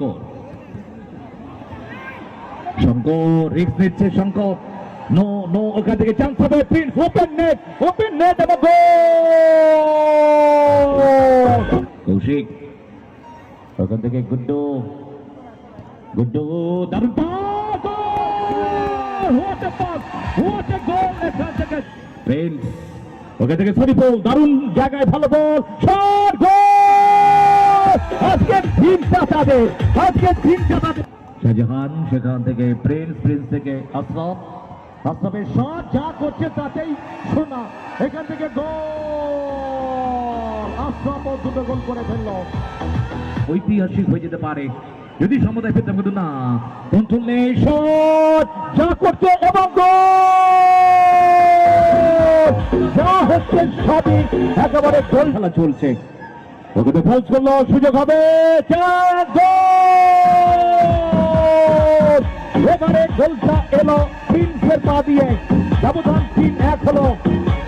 শঙ্কর। শঙ্কর রিক্স নিচ্ছে Shankar. No no ওখান থেকে চান্স হবে Prince open net open net এবং গোল কৌশিক, ওখান থেকে গুড্ডু গুড্ডু, দারুণ what a pass what a goal এখান থেকে প্রিন্স ওখান থেকে সরিপুল দারুণ জায়গায় ভালো বল শট গোল তাদের আজকে তিনটা তাদের শাহজাহান, সেখান থেকে প্রিন্স প্রিন্স থেকে আশরাফ আশরাফের শট যা করছে তাতেই শোনা এখান থেকে গোল! আশরাফ দুটো গোল করে ফেলল। ঐতিহাসিক হয়ে যেতে পারে। যদি সমুদায় পেতাম কিন্তু না। কন্ট্রোল নেই শট। যা করছে এবং গোল! যা হচ্ছে সবই একেবারে গোল খেলা চলছে। ওকে তো ফলস করল সুযোগ হবে। এবারে গোলটা এলো প্রিন্সের পা দিয়ে। ব্যবধান তিন এক হলো।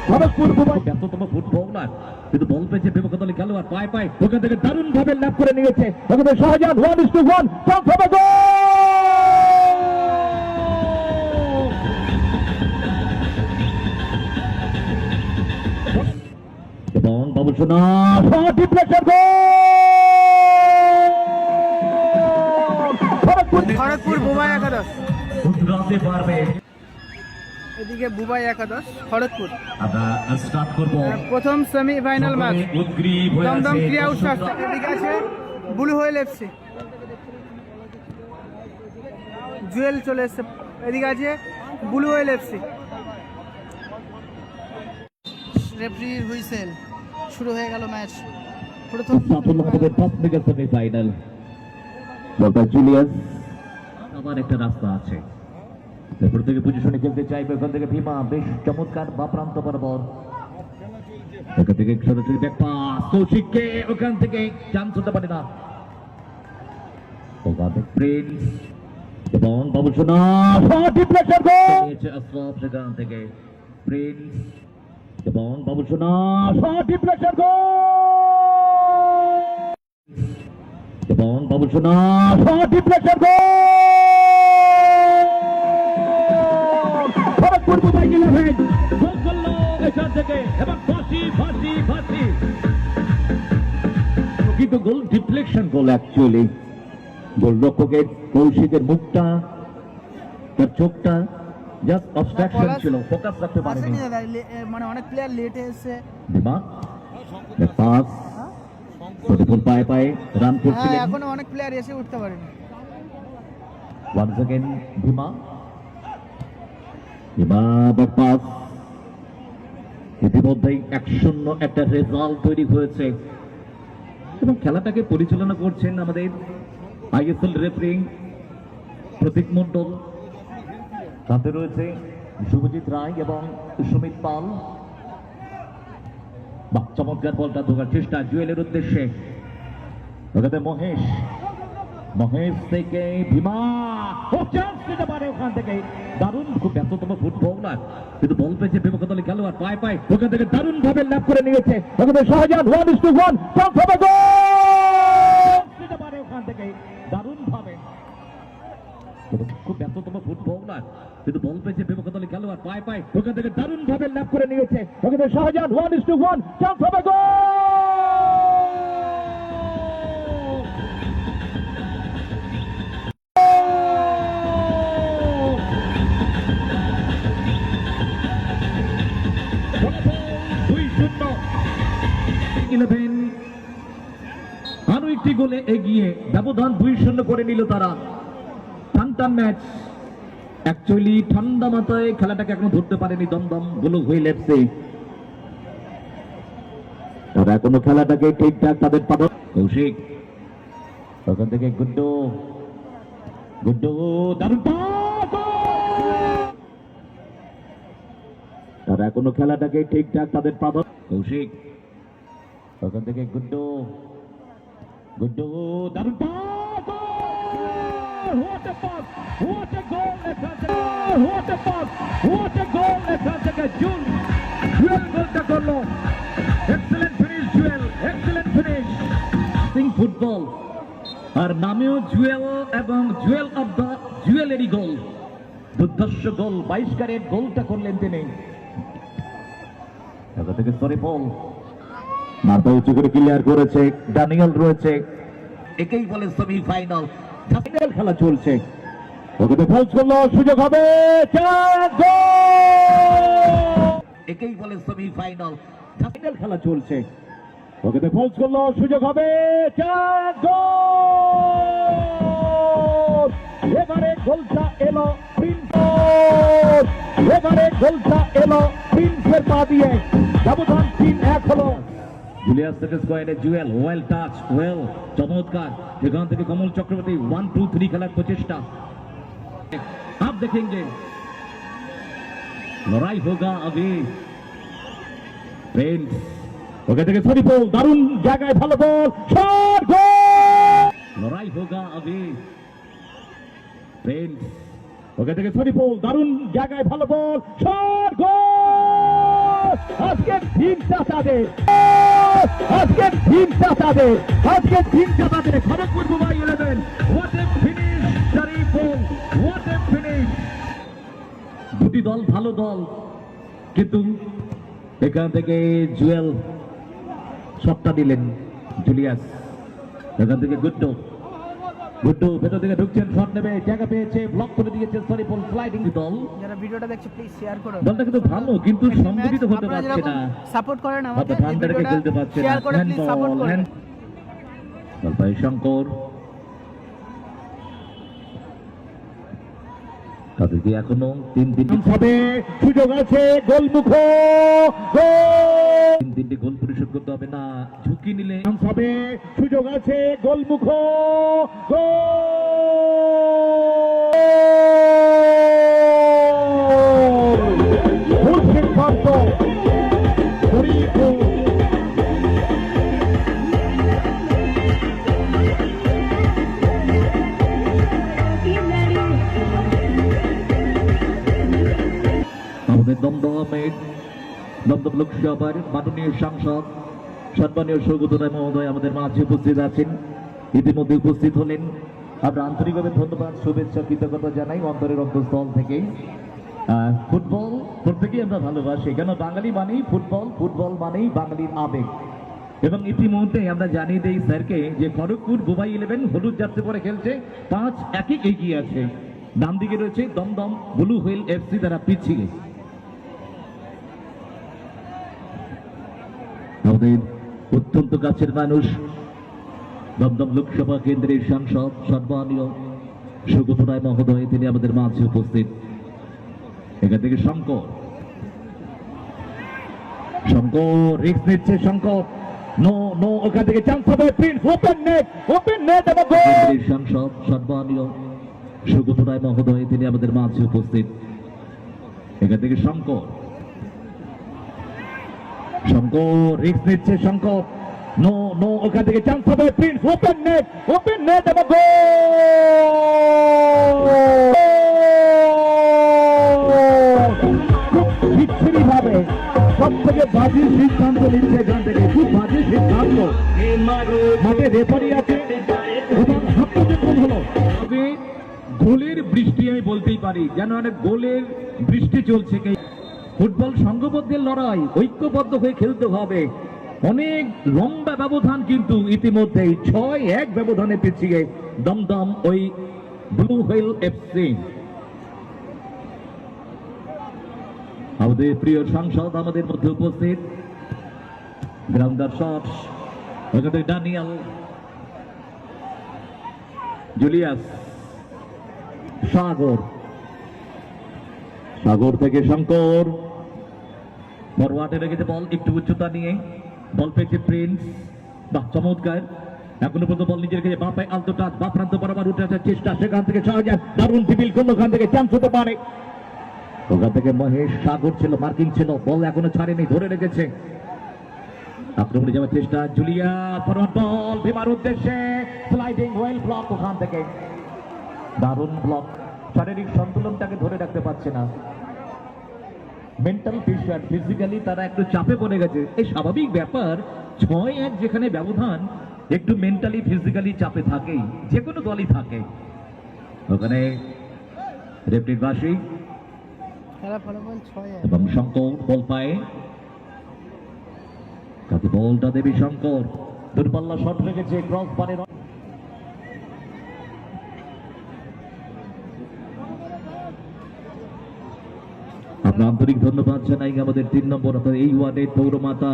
খড়গপুর ব্যস্ততম ফুটবলার কিন্তু বল পেয়েছে বিবেকতলী খেলোয়াড় পায় পায়। ওখান থেকে দারুণ ভাবে ল্যাপ করে নিয়েছে। ওখানে Shahjahan one is two one এবং খড়গপুর বুবাই একাদশ। গুজরাতে পারবে। এদিকে বুবাই একাদশ খড়গপুর। আমরা স্টার্ট করব। প্রথম সেমি ফাইনাল ম্যাচ হয়ে দমদম ক্রিয়া। এদিকে আছে। ব্লু হোয়েল এফসি জুয়েল চলে এসছে। এদিকে আছে ব্লু হোয়েল এফসি রেফারির হুইসেল। শুরু হয়ে গেল ম্যাচ। প্রথম সেমিফাইনাল বলটা জুলিয়াস আবার একটা রাস্তা আছে। এরপর থেকে পজিশনে খেলতে চাইবে ওখান থেকে ভীমা বেশ চমৎকার বা প্রান্ত বরাবর। ওখান থেকে সরাসরি ব্যাক পাস কৌশিককে ওখান থেকে চান্স হতে পারে না। ওখান থেকে প্রিন্স এবং বাবু সোনা শট ডিফ্লেকশন গোল সেখান থেকে। প্রিন্স এবং বাবু সোনা গোল এবং বাবু সোনা গোল খড়গপুর কিন্তু গোল ডিফ্লেকশন গোল অ্যাকচুয়ালি গোলরক্ষকের কৌশিকের মুখটা, তার চোখটা জাস্ট অবস্ট্রাকশন ছিল ফোকাস রাখতে পারেনি। ইয়ে, মানে অনেক প্লেয়ার লেটে এসে দিমাগ পাস প্রতিকূল পায়ে পায়ে রান হ্যাঁ, করছিলেন। এখন অনেক প্লেয়ার এসে উঠতে পারেনি। ওয়ান্স অ্যাগেন ভীমা এবার পাস ইতিমধ্যেই এক শূন্য একটা রেজাল্ট তৈরি হয়েছে। এবং খেলাটাকে পরিচালনা করছেন আমাদের আইএসএল রেফারি প্রতীক মণ্ডল। সাথে রয়েছে শুভজিৎ রায় এবং সুমিত পাল। চমৎকার বলটা ঢোকার চেষ্টা, জুয়েলের উদ্দেশ্যে। ওখানে মহেশ। মহেশ থেকে ভীমা। ও চান্স ওখান থেকে। দারুণ, খুব ব্যস্ততম ফুটবলার কিন্তু বল পেয়েছে বিবেকতলী খেলোয়াড়, পায় পায়। ওখান থেকে দারুণ ভাবে ল্যাপ করে নিয়েছে। ওখানে Shahjahan one is two one goal ওখান থেকে দারুণ ভাবে করে নিয়েছে। Shahjahan one is two one chance হবে আরও একটি গোলে এগিয়ে ব্যবধান দুই শূন্য করে নিল তারা। টান টান ম্যাচ অ্যাকচুয়ালি ঠান্ডা মাথায় খেলাটাকে এখনও ধরতে পারেনি দমদমগুলো হয়ে লেপসে তারা এখনও খেলাটাকে ঠিকঠাক তাদের পাব। কৌশিক, ওখান থেকে গুড্ডু গুড্ডু! তারা এখনও খেলাটাকে ঠিকঠাক তাদের পাব। কৌশিক, ওখান থেকে গুড্ডু গুড্ডু, দারুণ pass! What a pass! What a goal! এখান থেকে What a pass! What a goal! এখান থেকে জুন জুয়েল গোলটা করল excellent finish Jewel excellent finish Singh football আর নামেও জুয়েল এবং Jewel of the jewellery goal দুর্ধর্ষ গোল, বাইশ কারের গোলটা করলেন তিনি এবার থেকে সরি বল মাথা উঁচু করে ক্লিয়ার করেছে ড্যানিয়েল রয়েছে একেই বলে সেমি ফাইনাল খেলা চলছে। ওকে ফলস করল সুযোগ হবে একেই বলে সেমি ফাইনাল খেলা চলছে। ওকে ফলস করল সুযোগ হবে! এবারে গোলটা এলো প্রিন্স এবারে গোলটা এলো প্রিন্সের পা দিয়ে। ব্যবধান তিন এক হলো। জুলিয়াস থেকে স্কোয়ারে জুয়েল ওয়েল টাচ ওয়েল চমৎকার সেখান থেকে Kamal Chakraborty one two three খেলার প্রচেষ্টা आप देखेंगे লড়াই হোগা আগে ফ্রেন্ড ওকে থেকে সরি বল দারুণ জায়গায় ভালো বল শট গোল লড়াই হোগা আগে ফ্রেন্ড ওকে থেকে সরি বল দারুণ জায়গায় ভালো বল শট গোল আজকে টিমটা তাদের আজকে আজকে Kharagpur mobile eleven. What a finish what a finish দুটি দল, ভালো দল। কিন্তু এখান থেকে জুয়েল সবটা দিলেন, জুলিয়াস। এখান থেকে গুড্ডু। গুড্ডু ভেতর থেকে ঢুকছেন শট নেবে জায়গা পেয়েছে ব্লক করে দিয়েছে সরিফুল স্লাইডিং দল। যারা ভিডিওটা দেখছে প্লিজ শেয়ার করুন দলটা কিন্তু ভালো কিন্তু সংগঠিত হতে পারছে না। সাপোর্ট করেন ঠান্ডা রেখে খেলতে পারছে শেয়ার করে প্লিজ সাপোর্ট করেন। জলপাই শঙ্কর তাদেরকে এখনও তিন তিন হবে সুযোগ আছে গোলমুখ তিন তিনটি গোল পরিশোধ করতে হবে। না ঝুঁকি নিলে হবে সুযোগ আছে গোলমুখ গোল! সিদ্ধান্ত। দমদমের দমদম লোকসভার মাননীয় সাংসদ, সম্মানীয় সৌগত রায় মহোদয় আমাদের মাঝে উপস্থিত আছেন। ইতিমধ্যে উপস্থিত হলেন। আমরা আন্তরিকভাবে ধন্যবাদ, শুভেচ্ছা, কৃতজ্ঞতা জানাই অন্তরের অন্তঃস্থল থেকে ফুটবল প্রত্যেকেই আমরা ভালোবাসি। কেন? বাঙালি মানেই ফুটবল ফুটবল মানেই বাঙালির আবেগ। এবং ইতিমধ্যে আমরা জানিয়ে দেই স্যারকে যে খড়গপুর বুবাই ইলেভেন হলুদ যাত্রী পরে খেলছে। পাঁচ একই এগিয়ে আছে। ডান দিকে রয়েছে দমদম ব্লু হুইল এফসি তারা পিছিয়ে। আমাদের অত্যন্ত কাছের মানুষ, দমদম লোকসভা কেন্দ্রের সাংসদ সম্মানীয় সুগত রায় মহোদয়, তিনি আমাদের মাঝে উপস্থিত। এখান থেকে শঙ্কর। শঙ্কর রিক্স নিচ্ছে শঙ্কর। নো নো, ওখান থেকে চান্স হবে। Prince open net open net এবং গোল সাংসদ সম্মানীয় সুগত রায় মহোদয়, তিনি আমাদের মাঝে উপস্থিত। এখান থেকে শঙ্কর। শঙ্কর রিক্স নিচ্ছে শঙ্কর। নো নো, ওখান থেকে চান্স হবে। Prince open net open net এবং বিচ্ছিরি ভাবে সব থেকে বাজে সিদ্ধান্ত নিচ্ছে এখান থেকে। খুব বাজে সিদ্ধান্ত। মাঠে রেফারি আছে। হলো বৃষ্টি আমি বলতেই পারি, যেন অনেক গোলের বৃষ্টি চলছে ফুটবল সংঘবদ্ধের লড়াই ঐক্যবদ্ধ হয়ে খেলতে হবে। অনেক লম্বা ব্যবধান কিন্তু ইতিমধ্যেই ছয় এক ব্যবধানে পিছিয়ে দমদম ওই ব্লু হুইল এফসি আমাদের প্রিয় সাংসদ আমাদের মধ্যে উপস্থিত। গ্রাউন্ডার শট ওখানে ডানিয়াল জুলিয়াস সাগর। সাগর থেকে শঙ্কর। ফরওয়ার্ডে রেখেছে বল, একটু উচ্চতা নিয়ে। বল পেয়েছে প্রিন্স। বাহ, চমৎকার। এখনও পর্যন্ত বল নিজের কাছে বাঁ পায়ে আলতো টাচ বা প্রান্ত বরাবর উঠে আসার চেষ্টা। সেখান থেকে শাহজাহান দারুণ টিপিল করল, ওখান থেকে চান্স হতে পারে। ওখান থেকে মহেশ সাগর ছিল, মার্কিং ছিল, বল এখনও ছাড়েনি, ধরে রেখেছে। আক্রমণে যাওয়ার চেষ্টা, জুলিয়া ফরওয়ার্ড বল উদ্দেশ্যে স্লাইডিং ওয়েল ব্লক ওখান থেকে। দারুণ ব্লক শারীরিক সন্তুলনটাকে ধরে রাখতে পারছে না। মেন্টাল প্রেশার ফিজিক্যালি তারা একটু চাপে পড়ে গেছে। এই স্বাভাবিক ব্যাপার ছয় এক যেখানে ব্যবধান একটু মেন্টালি ফিজিক্যালি চাপে থাকে যে কোনো দলই থাকে। ওখানে রেফরির বাসী এবং শঙ্কর বল পায়। কাকে বলটা দেবী শঙ্কর? দূরপাল্লা শট রেখেছে ক্রস পারে আমরা আন্তরিক ধন্যবাদ জানাই। আমাদের তিন নম্বর অর্থাৎ এই ওয়ার্ডের পৌরমাতা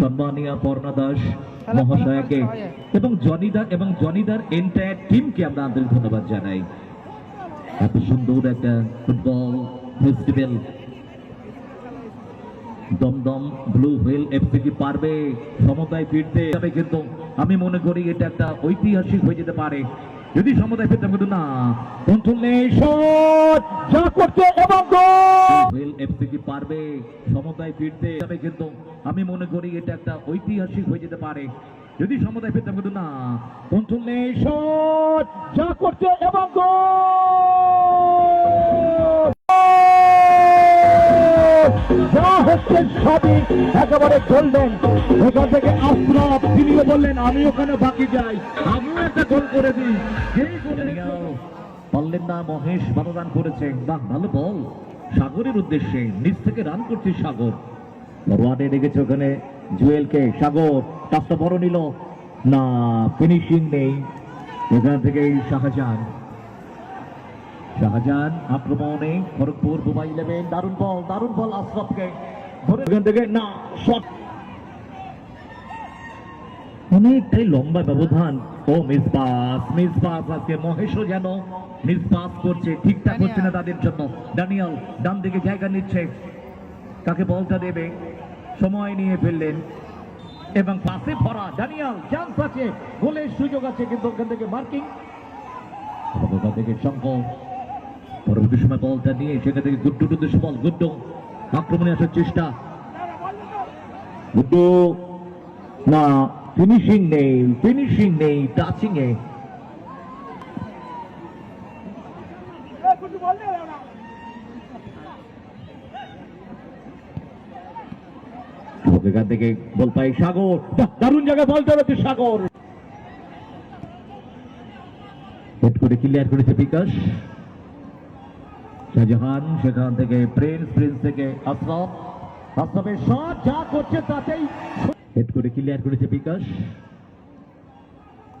সম্মানীয় পর্ণা দাস মহাশয়াকে এবং জনিদার এবং জনিদার এন্টায়ার টিমকে আমরা আন্তরিক ধন্যবাদ জানাই। এত সুন্দর একটা football festival Dumdum blue wheel FC কি পারবে? সমতায় ফিরতে তবে কিন্তু। আমি মনে করি এটা একটা ঐতিহাসিক হয়ে যেতে পারে। যদি সমতায় ফিরতে কিন্তু না। কন্ট্রোল নেই শট যা করছে এবং গোল এফসি কি পারবে সমতায় ফিরতে তবে কিন্তু আমি মনে করি এটা একটা ঐতিহাসিক হয়ে যেতে পারে। যদি সমতায় ফিরতে কিন্তু না। কন্ট্রোল নেই শট যা করছে এবং যা হচ্ছে সবই একেবারে গোল্ডেন ওখান থেকে আশরাফ তিনিও বললেন আমি ওখানে বাকি যাই? আমিও একটা গোল করে দিই। বললেন না মহেশ ভালো রান করেছে। বাহ ভালো বল। সাগরের উদ্দেশ্যে নিচ থেকে রান করছে সাগর। ফরওয়ার্ডে রেখেছে ওখানে জুয়েলকে। সাগর কাজটা বড় নিল। না ফিনিশিং নেই। এখান থেকে শাহজাহান। শাহজাহান আক্রমণে খড়গপুর বুবাই ইলেভেন। দারুণ বল দারুণ বল আশরাফকে। ধরে এখান থেকে না শট। অনেকটাই লম্বা ব্যবধান। ও মিস পাস মিস পাস আজকে মহেশও যেন মিস পাস করছে ঠিকঠাক হচ্ছে না তাদের জন্য। ড্যানিয়াল ডান দিকে জায়গা নিচ্ছে। কাকে বলটা দেবে? সময় নিয়ে ফেললেন। এবং পাশে ভরা ড্যানিয়াল চান্স আছে। গোলের সুযোগ আছে কিন্তু ওখান থেকে মার্কিং। থেকে শঙ্কর পরবর্তী সময় বলটা নিয়ে সেখান থেকে গুড্ডু উদ্দেশ্য বল গুড্ডু। আক্রমণে আসার চেষ্টা। গুড্ডু, না ফিনিশিং নেই ফিনিশিং নেই টাচিং এ। এখান থেকে বল পাই সাগর। দারুণ জায়গায় বল চালাচ্ছে সাগর। হেড করে ক্লিয়ার করেছে বিকাশ। শাহজাহান, সেখান থেকে প্রিন্স প্রিন্স থেকে আশরাফ। আশরাফের শট যা করছে তাতেই হেড করে ক্লিয়ার করেছে বিকাশ।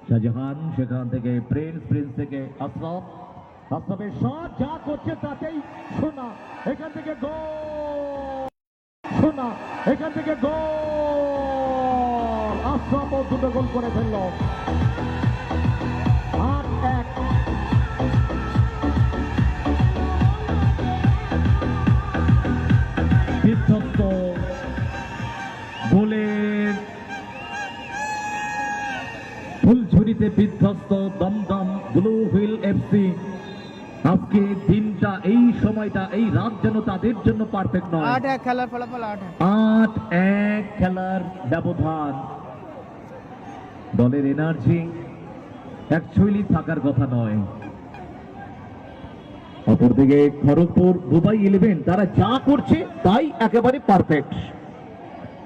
শাহজাহান, সেখান থেকে প্রিন্স প্রিন্স থেকে আশরাফ। আশরাফের শট যা করছে তাতেই শোনা এখান থেকে গোল শোনা এখান থেকে গোল আশরাফ দুটো গোল করে ফেলল। গোলের ফুলঝুরিতে বিধ্বস্ত দমদম ব্লু হুইল এফসি আজকে দিনটা এই সময়টা এই রাত যেন তাদের জন্য পারফেক্ট নয়। আট এক খেলার ফলাফল আট আট এক খেলার ব্যবধান। দলের এনার্জি অ্যাকচুয়ালি থাকার কথা নয়। অপরদিকে খড়গপুর দুবাই ইলেভেন তারা যা করছে তাই একেবারে পারফেক্ট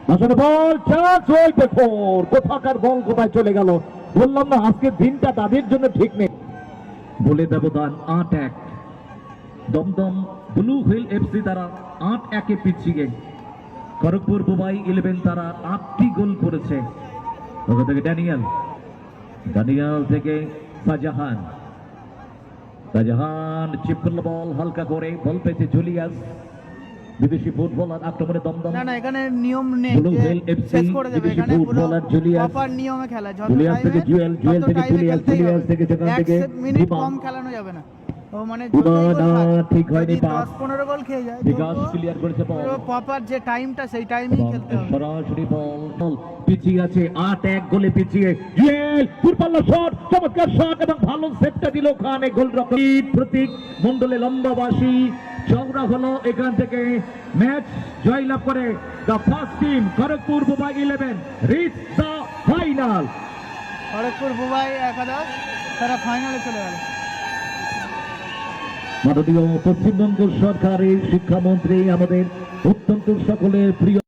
আসলে বল, চান্স ওই বেফোর কোথাকার বল, কোথায় চলে গেল? বললাম না আজকের দিনটা তাদের জন্য ঠিক নেই। বলে ব্যবধান আট এক। দমদম ব্লু হুইল এফসি তারা আট একে পিছিয়ে খড়গপুর বুবাই ইলেভেন তারা আটটি গোল করেছে। ওখান থেকে ড্যানিয়াল। ড্যানিয়াল থেকে শাহজাহান। শাহজাহান, চিপ করল বল, হালকা করে। বল পেয়েছে জুলিয়াস। বিদেশি ফুটবলার আক্রমণে দমদম না না এখানে নিয়ম নেই Blue যে শেষ করে দেবে। বিদেশি এখানে ফুটবলার জুলিয়াস। প্রপার নিয়মে খেলা। যত জুলিয়াস থেকে জুয়েল, জুয়েল থেকে জুলিয়াস, জুলিয়াস থেকে সেখান থেকে মিনিট কম খেলানো যাবে না। ও মানে দীপক, যতই গোল না, খাক, ঠিক হয়নি পাস। 15 গোল খেয়ে যায় বিকাশ ক্লিয়ার করেছে বল। প্রপার যে টাইমটা সেই টাইমেই খেলতে হবে। সরাসরি বল। বল পিছিয়ে আছে আট এক গোলে পিছিয়ে। জুয়েল দূরপাল্লা শট চমৎকার শট এবং ভালো সেটটা দিল ওখানে গোল রক্ষক প্রতীক মন্ডলে লম্বাবাসী। চওড়া হলো এখান থেকে ম্যাচ জয়লাভ করে the first team Kharagpur Bubai eleven reach the final Kharagpur Bubai একাদশ তারা ফাইনালে চলে গেল। মাননীয় পশ্চিমবঙ্গ সরকারের শিক্ষামন্ত্রী আমাদের অত্যন্ত সকলের প্রিয়